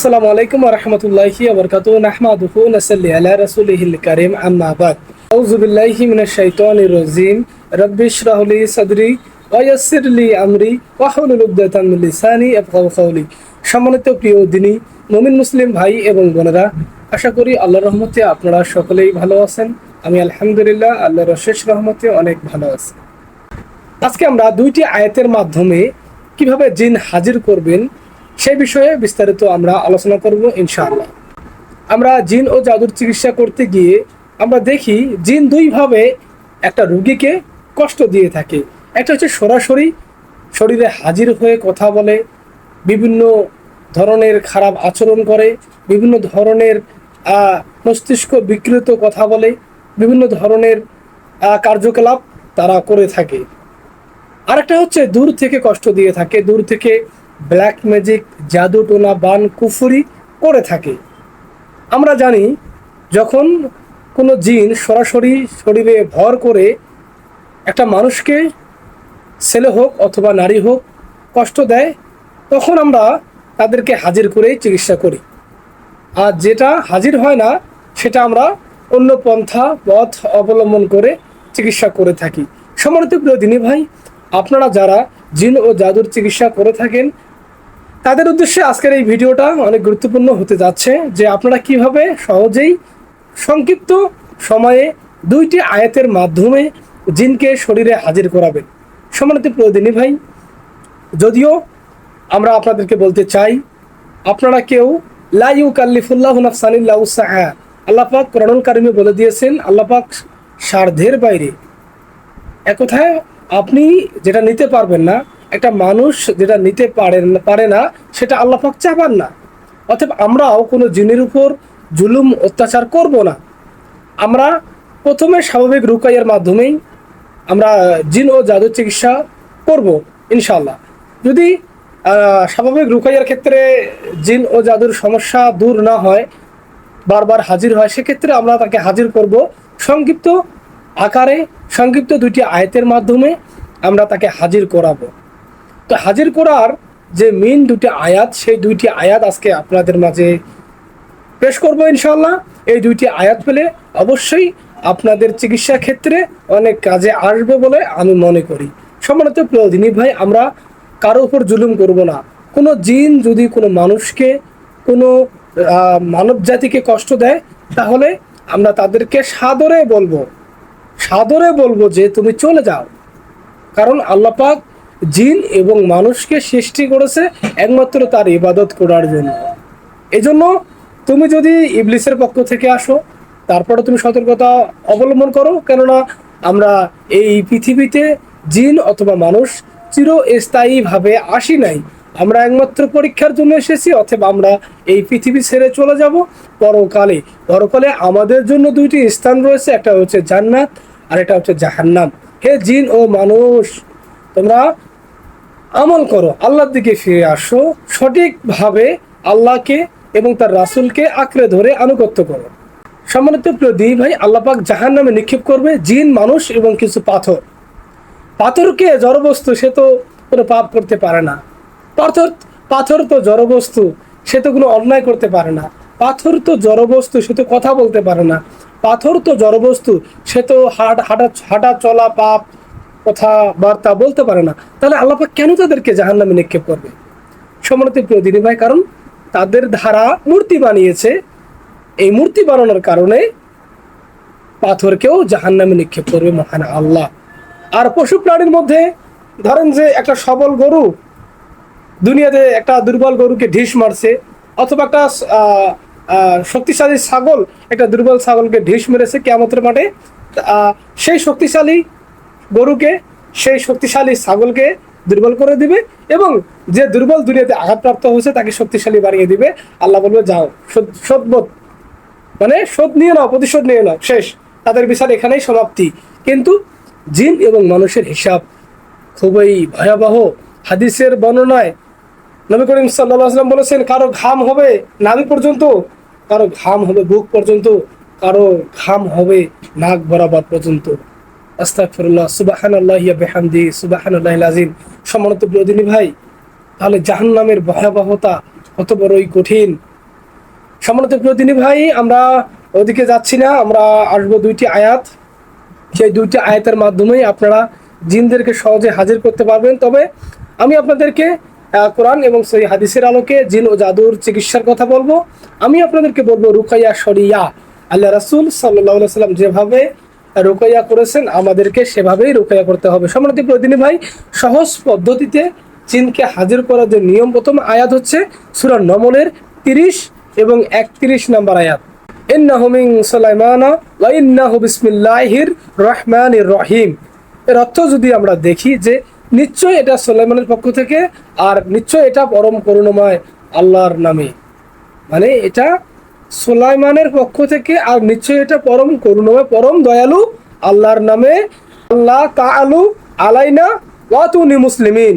আসসালামু আলাইকুম রহমতুল্লাহি আবরকাত নাহমাদুহু নাসাল্লি আলা রাসূলিহিল কারীম। আম্মা বাদ। আউযু বিল্লাহি মিনাশ শাইতানির রাজিম। রব্বি ইশরাহ লি সাদরি ওয়া ইয়াসসির লি আমরি ওয়া হুলুল উকদাতাম মিন লিসানি ইয়াফকাহু কাওলি সম্মানিত প্রিয় দিনী, মুমিন মুসলিম ভাই এবং বোনেরা, আশা করি আল্লাহর রহমতে আপনারা সকলেই ভালো আছেন। আমি আলহামদুলিল্লাহ আল্লাহর অশেষ রহমতে অনেক ভালো আছি। আজকে আমরা দুইটি আয়াতের মাধ্যমে কীভাবে জিন হাজির করবেন সেই বিষয়ে বিস্তারিত আমরা আলোচনা করব ইনশাআল্লাহ। আমরা জিন ও জাদুর চিকিৎসা করতে গিয়ে আমরা দেখি জিন দুইভাবে একটা রুগীকে কষ্ট দিয়ে থাকে। একটা হচ্ছে সরাসরি শরীরে হাজির হয়ে কথা বলে, বিভিন্ন ধরনের খারাপ আচরণ করে, বিভিন্ন ধরনের মস্তিষ্ক বিকৃত কথা বলে, বিভিন্ন ধরনের কার্যকলাপ তারা করে থাকে। আরেকটা হচ্ছে দূর থেকে কষ্ট দিয়ে থাকে, দূর থেকে ব্ল্যাক ম্যাজিক জাদু টোনা বান কুফুরি করে থাকে। আমরা জানি, যখন কোনো জিন সরাসরি শরীরে ভর করে একটা মানুষকে ছেলে হোক অথবা নারী হোক কষ্ট দেয়, তখন আমরা তাদেরকে হাজির করেই চিকিৎসা করি। আর যেটা হাজির হয় না, সেটা আমরা অন্য পন্থা, পথ অবলম্বন করে চিকিৎসা করে থাকি। সম্মানিত প্রিয় দিনী ভাই, আপনারা যারা জিন ও জাদুর চিকিৎসা করে থাকেন তাদের উদ্দেশ্যে আজকের এই ভিডিওটা অনেক গুরুত্বপূর্ণ হতে যাচ্ছে যে আপনারা কীভাবে সহজেই সংক্ষিপ্ত সময়ে দুইটি আয়াতের মাধ্যমে জিনকে শরীরে হাজির করাবেন। সম্মানিত প্রিয় ভাই, যদিও আমরা আপনাদেরকে বলতে চাই, আপনারা কেউ লাইউ কাল্লিফুল্লাহ নাফসানিল্লাহ সাহা আল্লাপাক করণুল কারিমে বলে দিয়েছেন আল্লাপাক সার্ধের বাইরে। একথায় আপনি যেটা নিতে পারবেন না একটা মানুষ যেটা নিতে পারেন পারে না, সেটা আল্লাপাক চাপান না। অতএব আমরাও কোনো জিনের উপর জুলুম, অত্যাচার করব না। আমরা প্রথমে স্বাভাবিক রুকাইয়ের মাধ্যমেই আমরা জিন ও জাদু চিকিৎসা করব ইনশাল্লাহ যদি স্বাভাবিক রুকাইয়ার ক্ষেত্রে জিন ও জাদুর সমস্যা দূর না হয়, বারবার হাজির হয়, সেক্ষেত্রে আমরা তাকে হাজির করব। সংক্ষিপ্ত আকারে, সংক্ষিপ্ত দুইটি আয়তের মাধ্যমে আমরা তাকে হাজির করাবো। তো হাজির করার যে মেন দুটি আয়াত, সেই দুইটি আয়াত আজকে আপনাদের মাঝে পেশ করব ইনশাল্লাহ এই দুইটি আয়াত পেলে অবশ্যই আপনাদের চিকিৎসা ক্ষেত্রে অনেক কাজে আসবে বলে আমি মনে করি। সম্মানিত প্রিয় দিনী ভাই, আমরা কারও উপর জুলুম করব না। কোনো জিন যদি কোনো মানুষকে, কোনো মানব জাতিকে কষ্ট দেয়, তাহলে আমরা তাদেরকে সাদরে বলব। সাদরে বলব যে তুমি চলে যাও। কারণ আল্লাপাক জিন এবং মানুষকে সৃষ্টি করেছে একমাত্র তার ইবাদত করার জন্য। এজন্য তুমি যদি ইবলিসের পক্ষ থেকে আসো, তারপরে তুমি সতর্কতা অবলম্বন করো, কেননা আমরা এই পৃথিবীতে জিন অথবা মানুষ চিরস্থায়ীভাবে আসি নাই। আমরা একমাত্র পরীক্ষার জন্য এসেছি, অথবা আমরা এই পৃথিবী ছেড়ে চলে যাব। পরকালে পরকালে আমাদের জন্য দুইটি স্থান রয়েছে, একটা হচ্ছে জান্নাত আর এটা হচ্ছে জাহান্নাম। হে জিন ও মানুষ, তোমরা আমল করো, আল্লাহর দিকে ফিরে আসো, সঠিকভাবে আল্লাহকে এবং তার রাসূলকে আঁকড়ে ধরে আনুগত্য করো। সম্মানিত প্রিয় দিই ভাই আল্লাপাক জাহান নামে নিক্ষেপ করবে জিন, মানুষ এবং কিছু পাথর। পাথরকে জড়বস্তু সে তো কোনো পাপ করতে পারে না। পাথর পাথর তো জড়বস্তু, সে তো কোনো অন্যায় করতে পারে না। পাথর তো জড়বস্তু, সে তো কথা বলতে পারে না। পাথর তো জড়বস্তু, সে তো হাট, হাঁটা হাঁটা চলা পাপ কথাবার্তা বলতে পারে না। তাহলে আল্লাপাক কেন তাদেরকে জাহান নামে নিক্ষেপ করবে? সম্মানিত প্রিয় দিনী ভাই, কারণ তাদের ধারা মূর্তি বানিয়েছে। এই মূর্তি বানানোর কারণে পাথরকেও জাহান নামে নিক্ষেপ করবে মহান আল্লাহ। আর পশু প্রাণীর মধ্যে ধরেন যে একটা সবল গরু দুনিয়াতে একটা দুর্বল গরুকে ঢিস মারছে, অথবা একটা শক্তিশালী ছাগল, একটা দুর্বল ছাগলকে ঢিস মেরেছে কেমতের মাঠে সেই শক্তিশালী গরুকে, সেই শক্তিশালী ছাগলকে দুর্বল করে দিবে এবং যে দুর্বল দুনিয়াতে আঘাতপ্রাপ্ত হয়েছে তাকে শক্তিশালী বানিয়ে দিবে। আল্লাহ বলবে, যাও শোধবোধ মানে শোধ নিয়ে নাও, প্রতিশোধ নিয়ে নাও, শেষ। তাদের বিচার এখানেই সমাপ্তি। কিন্তু জিন এবং মানুষের হিসাব খুবই ভয়াবহ। হাদিসের বর্ণনায় নবী করিম সাল্লাহ আসলাম বলেছেন, কারও ঘাম হবে নাভি পর্যন্ত, কারও ঘাম হবে বুক পর্যন্ত, কারও ঘাম হবে নাক বরাবর পর্যন্ত। আস্তাগফিরুল্লাহ, সুবহানাল্লাহ ইয়া বিহামদি, সুবহানাল্লাহিল আযীম। সম্মানিত প্রিয়দিনী ভাই, তাহলে জাহান্নামের ভয়াবহতা কত বড়ই কঠিন। সম্মানিত প্রতিনিধি ভাই, আমরা ওদিকে যাচ্ছি না, আমরা আসব দুইটি আয়াত। সেই দুইটি আয়াতের মাধ্যমেই আপনারা জিনদেরকে সহজে হাজির করতে পারবেন। তবে আমি আপনাদেরকে কোরআন এবং সেই হাদিসের আলোকে জিন ও জাদুর চিকিৎসার কথা বলব। আমি আপনাদেরকে বলব রুকাইয়া শরিয়া। আল্লাহ রাসুল সাল্লাহ সাল্লাম যেভাবে রুকাইয়া করেছেন, আমাদেরকে সেভাবেই রোকাইয়া করতে হবে। সম্মানিত প্রতিনিধি ভাই, সহজ পদ্ধতিতে জিনকে হাজির করার যে নিয়ম, প্রথম আয়াত হচ্ছে সুরা নমলের তিরিশ এবং একত্রিশ নম্বর আয়াত। রহিম। এর অর্থ যদি আমরা দেখি যে এটা সুলাইমানের পক্ষ থেকে আর নিশ্চয় এটা পরম করুণাময় আল্লাহর নামে। মানে এটা সুলাইমানের পক্ষ থেকে, আর নিশ্চয়ই এটা পরম করুণাময়, পরম দয়ালু, আল্লাহর নামে, আল্লাহ তাআলু আলাইনা ওয়াতুনি মুসলিমিন।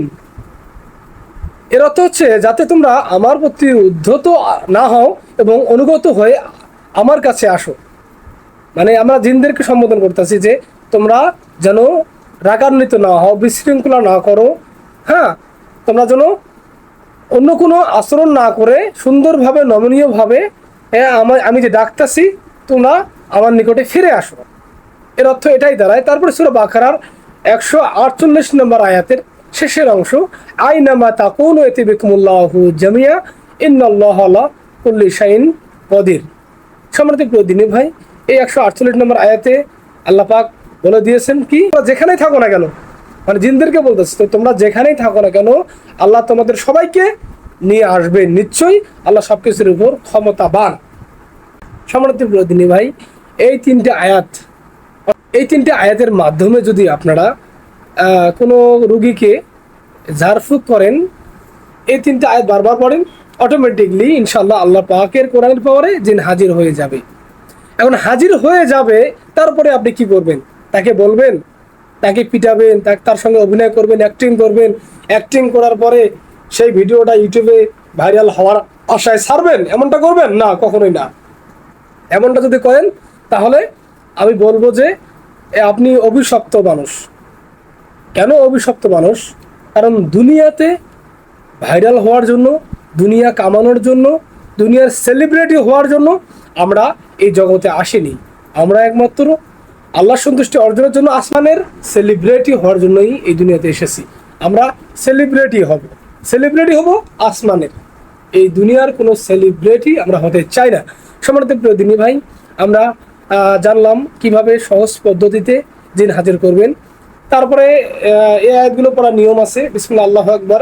এর অর্থ হচ্ছে, যাতে তোমরা আমার প্রতি উদ্ধত না হও এবং অনুগত হয়ে আমার কাছে আসো। মানে আমরা জিনদেরকে সম্বোধন করতেছি যে, তোমরা যেন রাগান্বিত না হও, বিশৃঙ্খলা না করো হ্যাঁ? তোমরা যেন অন্য কোনো আচরণ না করে সুন্দরভাবে, নমনীয়ভাবে হ্যাঁ আমার আমি যে ডাকতাছি, তোমরা আমার নিকটে ফিরে আসো। এর অর্থ এটাই দাঁড়ায়, তারপরে সুরা বাখারার একশো আটচল্লিশ নম্বর আয়াতের শেষের অংশ আই নামা তাকুন এতে বিকমুল্লাহু জামিয়া, ইন্নাল্লাহ আলা কুল্লি শাইন কদির। সম্মানিত প্রদিনী ভাই, এই একশো আটচল্লিশ নম্বর আয়াতে আল্লাহ পাক বলে দিয়েছেন কি যেখানেই থাকো না কেন মানে জিনদেরকে বলতেছে, তো তোমরা যেখানেই থাকো না কেন, আল্লাহ তোমাদের সবাইকে নিয়ে আসবে, নিশ্চয়ই আল্লাহ সব কিছুর উপর ক্ষমতাবান। সম্মানিত প্রদিনী ভাই, এই তিনটে আয়াত, এই তিনটে আয়াতের মাধ্যমে যদি আপনারা কোনো রুগীকে ঝাড়ফুঁক করেন, এই তিনটে আয়াত বারবার পড়েন অটোমেটিকলি ইনশাল্লাহ আল্লাহ পাকের কোরআনের পাওয়ারে জিন হাজির হয়ে যাবে। এখন হাজির হয়ে যাবে, তারপরে আপনি কি করবেন? তাকে বলবেন, তাকে পিটাবেন তার সঙ্গে অভিনয় করবেন অ্যাক্টিং করবেন। অ্যাক্টিং করার পরে সেই ভিডিওটা ইউটিউবে ভাইরাল হওয়ার আশায় ছাড়বেন? এমনটা করবেন? না, কখনোই না। এমনটা যদি করেন, তাহলে আমি বলব যে আপনি অভিশপ্ত মানুষ। কেন অভিশপ্ত মানুষ? কারণ দুনিয়াতে ভাইরাল হওয়ার জন্য, দুনিয়া কামানোর জন্য, দুনিয়ার সেলিব্রিটি হওয়ার জন্য আমরা এই জগতে আসিনি। আমরা একমাত্র আল্লাহ সন্তুষ্টি অর্জনের জন্য আসমানের সেলিব্রিটি হওয়ার জন্যই এই দুনিয়াতে এসেছি। আমরা সেলিব্রিটি হব। সেলিব্রিটি হব আসমানের। এই দুনিয়ার কোনো সেলিব্রিটি আমরা হতে চাই না। সম্মানিত প্রিয় ভাই, আমরা জানলাম কীভাবে সহজ পদ্ধতিতে জিন হাজির করবেন। তারপরে এই আয়াতগুলো পড়ার নিয়ম আছে। বিসমুল্লাহ, আল্লাহ একবার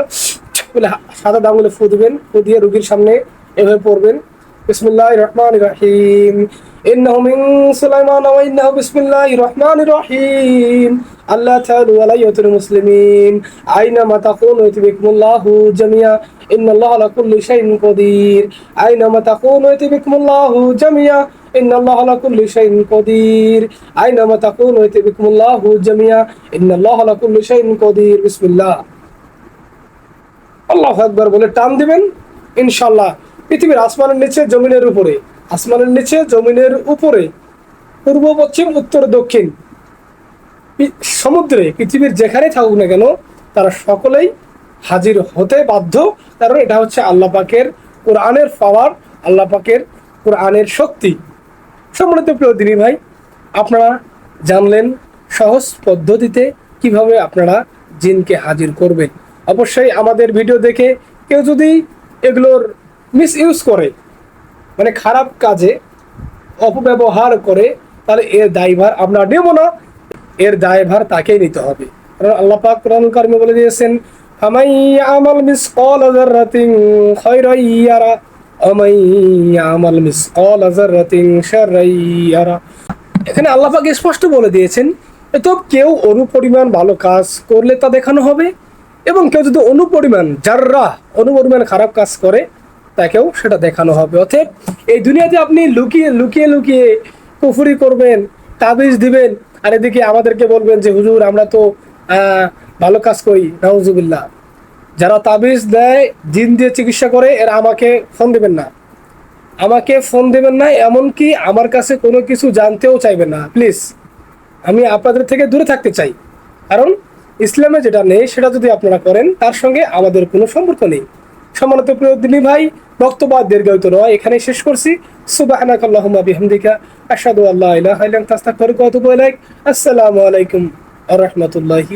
বলে সাদা দাঙ্গুলে ফু দিবেন, ফু দিয়ে রুগীর সামনে এভাবে পড়বেন। বিসমুল্লাহ রহমান রহিম। إنه من سليمان وإنه بسم الله الرحمن الرحيم الله تعالى ولا يؤتي المسلمين أينما تكونوا يأتي بكم الله جميعا إن الله على كل شيء قدير أينما تكونوا يأتي بكم الله جميعا إن الله على كل شيء قدير أينما تكونوا يأتي بكم الله جميعا إن الله على كل شيء قدير بسم الله আল্লাহ একবার বলে টান দিবেন ইনশাল্লাহ পৃথিবীর আসমানের নিচে জমিনের উপরে আসমানের নিচে, জমিনের উপরে, পূর্ব, পশ্চিম, উত্তর, দক্ষিণ। সমুদ্রে, পৃথিবীর যেখানেই থাকুক না কেন, তারা সকলেই হাজির হতে বাধ্য। কারণ এটা হচ্ছে আল্লাহ পাকের কোরআনের পাওয়ার, আল্লাহ পাকের কোরআনের শক্তি। সম্মানিত প্রিয় দিনী ভাই, আপনারা জানলেন সহজ পদ্ধতিতে কীভাবে আপনারা জিনকে হাজির করবেন। অবশ্যই আমাদের ভিডিও দেখে কেউ যদি এগুলোর মিস ইউজ করে মানে খারাপ কাজে অপব্যবহার করে, তাহলে এর দায়ভার আমরা নেব না। এর দায়ভার তাকেই নিতে হবে। কারণ আল্লাহ পাক কোরআন কারিমে বলে দিয়েছেন, ফামাই আমাল মিসকাল যাররাতিন খায়রান ইয়ারা, আমাই আমাল মিসকাল যাররাতিন শাররান ইয়ারা। এখানে আল্লাহ পাক স্পষ্ট বলে দিয়েছেন তো কেউ অনুপরিমাণ ভালো কাজ করলে তা দেখানো হবে, এবং কেউ যদি অনুপরিমাণ, যাররা অনুপরিমাণ খারাপ কাজ করে তাকেও সেটা দেখানো হবে। অতএব এই দুনিয়াতে আপনি লুকিয়ে লুকিয়ে লুকিয়ে কুফুরি করবেন, তাবিজ দিবেন, আর এদিকে আমাদেরকে বলবেন যে, হুজুর, আমরা তো ভালো কাজ করি, নাউজুবিল্লাহ। যারা তাবিজ দেয়, জিন দিয়ে চিকিৎসা করে, এরা আমাকে ফোন দেবেন না। আমাকে ফোন দেবেন না, এমনকি আমার কাছে কোনো কিছু জানতেও চাইবেন না। প্লিজ, আমি আপনাদের থেকে দূরে থাকতে চাই। কারণ ইসলামে যেটা নেই, সেটা যদি আপনারা করেন, তার সঙ্গে আমাদের কোনো সম্পর্ক নেই। সম্মানিত প্রিয় ভাই, বক্তব্য দীর্ঘায়িত নয় এখানে শেষ করছি। সুবাহানাক আল্লাহুম্মা বিহামদিকা আসসালামু আলাইকুম ওয়া রাহমাতুল্লাহি